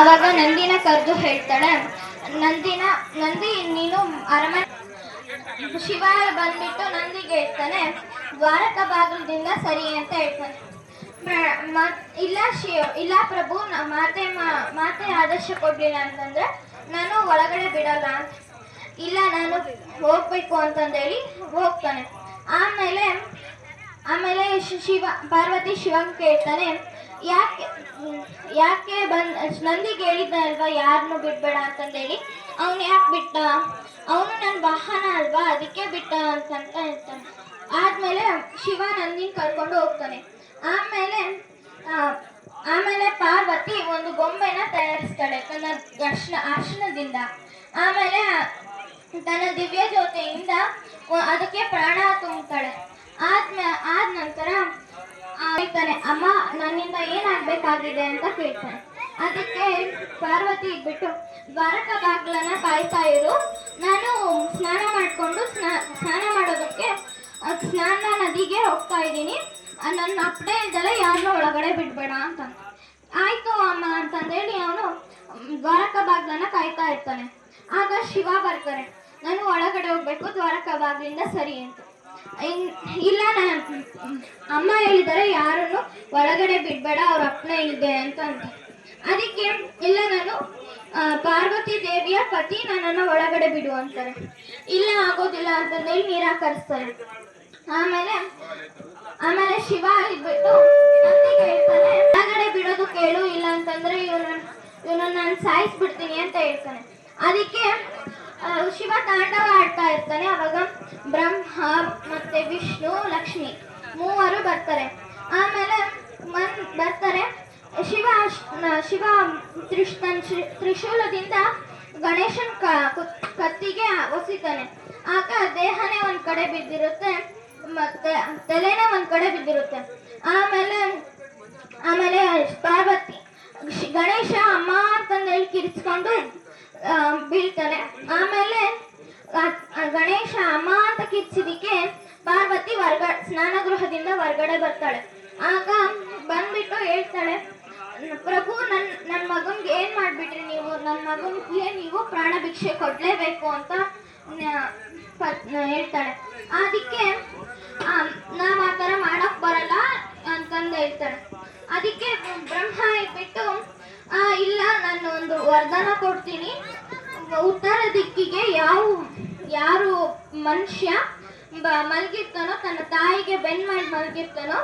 ಆವಾಗ ನಂದಿನ ಕರೆದು ಹೇಳ್ತಾಳೆ, ನಂದಿನ, ನಂದಿ, ನೀನು ಅರಮನೆ ಶಿವ ಬಂದ್ಬಿಟ್ಟು ನಂದಿಗೆ ಹೇಳ್ತಾನೆ, ದ್ವಾರಕ ಬಾಗಿಲದಿಂದ ಸರಿ ಅಂತ ಹೇಳ್ತಾನೆ. ಇಲ್ಲ ಶಿವ ಇಲ್ಲ ಪ್ರಭು ಮಾತೆ ಮಾತೆ ಆದರ್ಶ ಕೊಡ್ಲಿಲ್ಲ ಅಂತಂದ್ರೆ ನಾನು ಒಳಗಡೆ ಬಿಡಲ್ಲ ಇಲ್ಲ, ನಾನು ಹೋಗ್ಬೇಕು ಅಂತಂದೇಳಿ ಹೋಗ್ತಾನೆ. ಆಮೇಲೆ ಆಮೇಲೆ ಶಿವ, ಪಾರ್ವತಿ ಶಿವಂಗ್ ಕೇಳ್ತಾನೆ ಯಾಕೆ ಯಾಕೆ ಬಂದ್, ನಂದಿಗೆ ಹೇಳಿದ್ದ ಅಲ್ವಾ ಯಾರನ್ನು ಬಿಡ್ಬೇಡ ಅಂತಂದೇಳಿ ಅವನು ಯಾಕೆ ಬಿಟ್ಟ? ಅವನು ನನ್ನ ವಾಹನ ಅಲ್ವಾ, ಅದಕ್ಕೆ ಬಿಟ್ಟ ಅಂತಂತ ಹೇಳ್ತಾನೆ. ಆದ್ಮೇಲೆ ಶಿವ ನಂದಿನ ಕರ್ಕೊಂಡು ಹೋಗ್ತಾನೆ. ಆಮೇಲೆ ಆಮೇಲೆ ಪಾರ್ವತಿ ಒಂದು ಗೊಂಬೆನ ತಯಾರಿಸ್ತಾಳೆ ತನ್ನ ಅರ್ಶನ, ಅರ್ಶನದಿಂದ. ಆಮೇಲೆ ತನ್ನ ದಿವ್ಯ ಜ್ಯೋತಿಯಿಂದ, ಅದಕ್ಕೆ ಪ್ರಾಣ ತುಂಬುತ್ತಾಳೆ ಆದ್ಮೇ, ಆದ ನಂತರ ಹೇಳ್ತಾನೆ ಅಮ್ಮ, ನನ್ನಿಂದ ಏನಾಗ್ಬೇಕಾಗಿದೆ ಅಂತ ಕೇಳ್ತಾನೆ ಅದಕ್ಕೆ ಪಾರ್ವತಿ ಬಿಟ್ಟು ದ್ವಾರಕ ಬಾಗ್ಲನ್ನ ಕಾಯ್ತಾ ಇರು. ನಾನು ಸ್ನಾನ ಮಾಡಿಕೊಂಡು ಸ್ನಾ, ಸ್ನಾನ ಮಾಡೋದಕ್ಕೆ ಸ್ನಾನ ನದಿಗೆ ಹೋಗ್ತಾ ಇದ್ದೀನಿ. ನನ್ನ ಅಪ್ಪಡೆ ಇದ್ದಲ್ಲ ಯಾರನ್ನೂ ಒಳಗಡೆ ಬಿಡ್ಬೇಡ ಅಂತ. ಆಯ್ತು ಅಮ್ಮ, ಅಂತಂದೇಳಿ ಅವನು ದ್ವಾರಕ ಬಾಗ್ಲನ್ನ ಕಾಯ್ತಾ ಇರ್ತಾನೆ. ಆಗ ಶಿವ ಬರ್ತಾರೆ. ನಾನು ಒಳಗಡೆ ಹೋಗ್ಬೇಕು, ದ್ವಾರಕ ಬಾಗ್ಲಿಂದ ಸರಿ ಅಂತ. ಇಲ್ಲ, ನಾನು ಅಮ್ಮ ಹೇಳಿದ್ದಾರೆ, ಯಾರನ್ನು ಒಳಗಡೆ ಬಿಡಬೇಡ, ಅವ್ರ ಅಪ್ಪನ ಇದೆ ಅಂತ ಅಂತ ಅದಕ್ಕೆ, ಇಲ್ಲ, ನಾನು ಪಾರ್ವತಿ ದೇವಿಯ ಪತಿ, ನನ್ನನ್ನು ಒಳಗಡೆ ಬಿಡು ಅಂತಾರೆ. ಇಲ್ಲ, ಆಗೋದಿಲ್ಲ ಅಂತಂದೇಳಿ ನಿರಾಕರಿಸ್ತಾರೆ. ಆಮೇಲೆ ಆಮೇಲೆ ಶಿವ ಇದ್ಬಿಟ್ಟು ನಂದಿಗೆ ಹೇಳ್ತಾನೆ, ಒಳಗಡೆ ಬಿಡೋದು ಕೇಳು, ಇಲ್ಲ ಅಂತಂದ್ರೆ ಇವನ ಇವ್ರನ್ನ ನಾನು ಸಾಯಿಸ್ಬಿಡ್ತೀನಿ ಅಂತ ಹೇಳ್ತಾನೆ. ಅದಕ್ಕೆ ಶಿವ ತಾಂಡವ ಆಡ್ತಾ ಇರ್ತಾನೆ. ಅವಾಗ ಬ್ರಹ್ಮ ಮತ್ತೆ ವಿಷ್ಣು, ಲಕ್ಷ್ಮಿ ಮೂವರು ಬರ್ತಾರೆ. ಆಮೇಲೆ ಮನ್ ಬರ್ತಾರೆ ಶಿವ ಶಿವ ತ್ರಿಶ್ ತನ್ ತ್ರಿಶೂಲದಿಂದ ಗಣೇಶನ್ ಕತ್ತಿಗೆ ಒಸಿತಾನೆ. ಆಗ ದೇಹನೇ ಒಂದ್ ಕಡೆ ಬಿದ್ದಿರುತ್ತೆ, ಮತ್ತೆ ತಲೆನೇ ಒಂದ್ ಕಡೆ ಬಿದ್ದಿರುತ್ತೆ. ಆಮೇಲೆ ಆಮೇಲೆ ಪಾರ್ವತಿ ಗಣೇಶ ಅಮ್ಮ ಅಂತಂದೇಳಿ ಕಿರಿಸ್ಕೊಂಡು ಬೀಳ್ತಾನೆ. ಆಮೇಲೆ ಗಣೇಶ ಅಮ್ಮ ಅಂತ ಕಿರ್ಚಿದಿಕ್ಕೆ ಪಾರ್ವತಿ ಹೊರ್ಗ ಸ್ನಾನಗೃಹದಿಂದ ಹೊರಗಡೆ ಬರ್ತಾಳೆ. ಆಗ ಬಂದ್ಬಿಟ್ಟು ಹೇಳ್ತಾಳೆ, ಪ್ರಭು, ನನ್ ನನ್ನ ಮಗನ್ಗೆ ಏನ್ ಮಾಡ್ಬಿಟ್ರಿ ನೀವು? ನನ್ನ ಮಗನ್ಗೆ ನೀವು ಪ್ರಾಣ ಭಿಕ್ಷೆ ಕೊಡ್ಲೇಬೇಕು ಅಂತ ಹೇಳ್ತಾಳೆ. ಅದಕ್ಕೆ ನಾವ್ ಆ ಥರ ಮಾಡಕ್ ಬರಲ್ಲ ಅಂತಂದು ಹೇಳ್ತಾಳೆ. ಅದಕ್ಕೆ ಬ್ರಹ್ಮ ಇಟ್ಬಿಟ್ಟು ಇಲ್ಲ, ನಾನು ಒಂದು ವರದಾನ ಕೊಡ್ತೀನಿ. ಉತ್ತರ ದಿಕ್ಕಿಗೆ ಯಾವ, ಯಾರು ಮನುಷ್ಯ ಮಲಗಿರ್ತಾನೋ, ತನ್ನ ತಾಯಿಗೆ ಬೆನ್ ಮಾಡಿ ಮಲಗಿರ್ತಾನೋ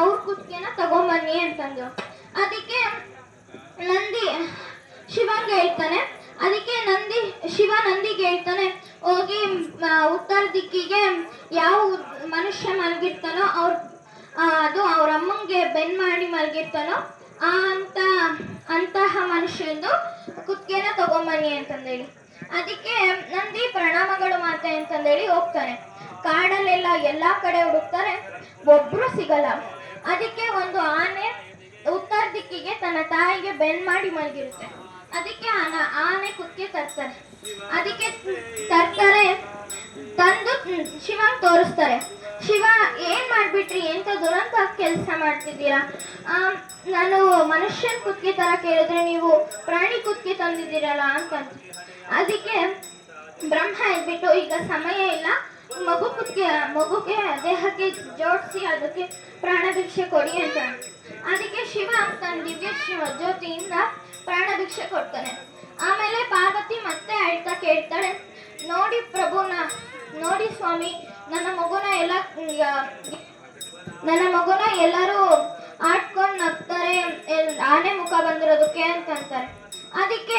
ಅವ್ರ ಕುತ್ತಿಗೆನ ತಗೊಂಬನ್ನಿ ಅಂತಂದ್ರು. ಅದಕ್ಕೆ ನಂದಿ ಶಿವಂಗೆ ಹೇಳ್ತಾನೆ. ಅದಕ್ಕೆ ನಂದಿ, ಶಿವ ನಂದಿಗೆ ಹೇಳ್ತಾನೆ, ಹೋಗಿ ಉತ್ತರ ದಿಕ್ಕಿಗೆ ಯಾವ ಮನುಷ್ಯ ಮಲಗಿರ್ತಾನೋ, ಅವ್ರ ಅದು ಅವ್ರ ಅಮ್ಮಂಗೆ ಬೆನ್ ಮಾಡಿ ಮಲಗಿರ್ತಾನೋ ಅಂತ, ಅಂತಹ ಮನುಷ್ಯಂದು ಕುತ್ತಿಗೆನ ತಗೊಂಬನ್ನಿ ಅಂತಂದೇಳಿ. ಅದಕ್ಕೆ ನಂದಿ ಪ್ರಣಾಮಗಳು ಮಾತೆ ಅಂತಂದೇಳಿ ಹೋಗ್ತಾನೆ. ಕಾಡಲ್ಲೆಲ್ಲ ಎಲ್ಲಾ ಕಡೆ ಹುಡುಕ್ತಾರೆ. ಒಬ್ರು ಸಿಗಲ್ಲ. ಅದಕ್ಕೆ ಒಂದು ಆನೆ ಉತ್ತರ ದಿಕ್ಕಿಗೆ ತನ್ನ ತಾಯಿಗೆ ಬೆನ್ ಮಾಡಿ ಮಲಗಿರುತ್ತೆ. ಅದಕ್ಕೆ ಆನ ಕುತ್ತಿಗೆ ತರ್ತಾರೆ. ಅದಕ್ಕೆ ತರ್ತಾರೆ, ತಂದು ಶಿವಂಗ್ ತೋರಿಸ್ತಾರೆ. ಶಿವ, ಏನ್ ಮಾಡ್ಬಿಟ್ರಿ? ಎಂತ ದುರಂತ ಕೆಲಸ ಮಾಡ್ತಿದ್ದೀರಾ? ನಾನು ಮನುಷ್ಯನ ಕುತ್ತಿಗೆ ತರ ಕೇಳಿದ್ರೆ ನೀವು ಪ್ರಾಣಿ ಕುತ್ತಿಗೆ ತಂದಿದ್ದೀರಲ್ಲ ಅಂತ ಅದಕ್ಕೆ ಬ್ರಹ್ಮ ಇದ್ಬಿಟ್ಟು ಈಗ ಸಮಯ ಇಲ್ಲ. ಮಗು ಕುತ್ತಿಗೆ, ಮಗುಗೆ ದೇಹಕ್ಕೆ ಜೋಡಿಸಿ, ಅದಕ್ಕೆ ಪ್ರಾಣ ಭಿಕ್ಷೆ ಕೊಡಿ ಅಂತ ಅದಕ್ಕೆ ಶಿವ ತನ್ನ ದಿವ್ಯ ಶಿವ- ಜ್ಯೋತಿಯಿಂದ ಪ್ರಾಣ ಭಿಕ್ಷೆ ಕೊಡ್ತಾನೆ. ಆಮೇಲೆ ಪಾರ್ವತಿ ಮತ್ತೆ ಅಳ್ತಾ ಕೇಳ್ತಾಳೆ, ನೋಡಿ ಪ್ರಭುನ, ನೋಡಿ ಸ್ವಾಮಿ ನನ್ನ ಮಗುನ ಎಲ್ಲ ನನ್ನ ಮಗುನ ಎಲ್ಲರೂ ಆಡ್ಕೊಂಡು ನಗ್ತಾರೆ ಆನೆ ಮುಖ ಬಂದಿರೋದಕ್ಕೆ ಅಂತಂತಾರೆ. ಅದಕ್ಕೆ